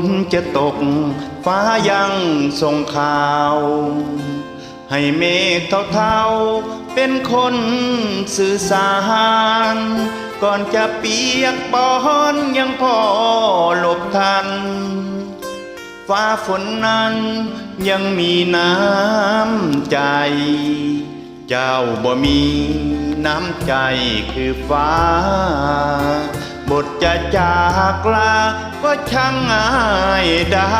นจะตกฟ้ายังส่งข่าว ให้เมฆเท่าๆเป็นคนสื่อสาร ก่อนจะเปียกปอนยังพอหลบทัน ฟ้าฝนนั้นยังมีน้ำใจ เจ้าบ่มีน้ำใจคือฟ้า บทจะจากลา ก็ช่างง่ายได้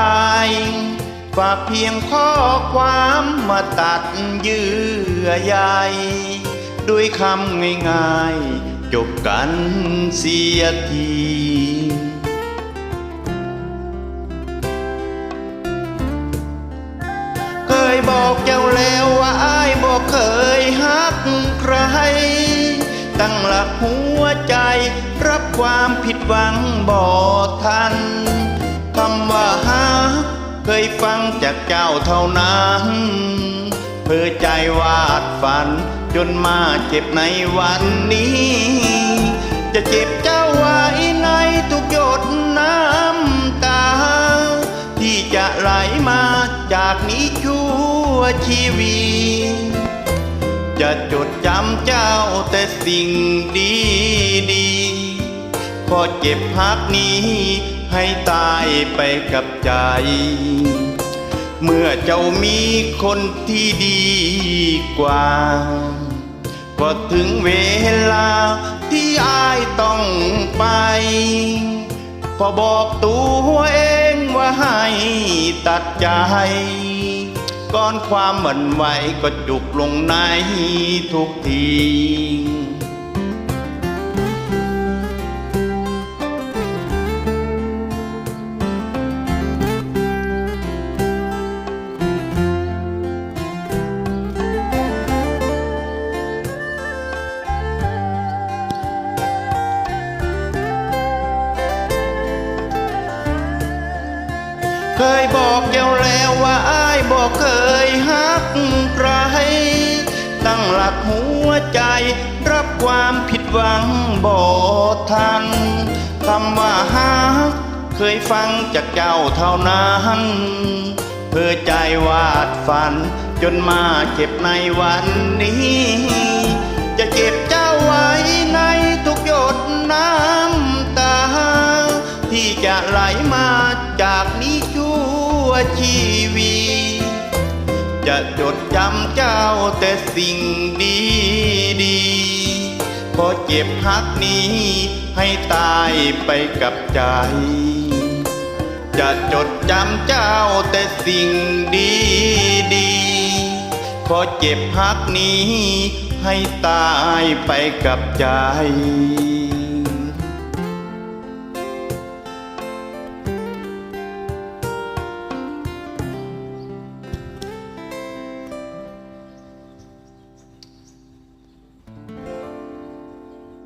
ฝากเพียงข้อความมาตัดเยื่อใยด้วยคำง่ายๆ จบกันเสียทีเคยบอกเจ้าแล้วว่า ตั้งหลักหัวใจ รับความผิดหวังบอกทันคำว่าฮักเคยฟังจากเจ้าเท่านั้นเพื่อใจวาดฝัน จนมาเจ็บในวันนี้ จะเจ็บเจ้าไว้ในทุกหยดน้ำตา ที่จะไหลมาจากนี้ชั่วชีวิต จะจดจำเจ้าแต่สิ่งดีดีๆพอเจ็บพักนี้ให้ตายไปกับใจ เมื่อเจ้ามีคนที่ดีกว่า ก็ถึงเวลาที่อายต้องไปพอบอกตัวเองว่าให้ตัดใจ ก่อนความหมั่นไหวก็จุกลงในทุกที ยบอกเจ้าแล้วว่าอ้ายบอกเคยฮักใคร ตั้งหลักหัวใจ รับความผิดหวังบอกทันคำว่าฮักเคยฟังจากเจ้าเท่านั้นเพื่อใจวาดฝัน จนมาเจ็บในวันนี้ จากนี้ชั่วชีวิตจะจดจำเจ้าแต่สิ่งดีดีพอเจ็บพักนี้ให้ตายไปกับใจ จะจดจำเจ้าแต่สิ่งดีดีพอเจ็บพักนี้ให้ตายไปกับใจ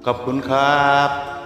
ขอบคุณครับ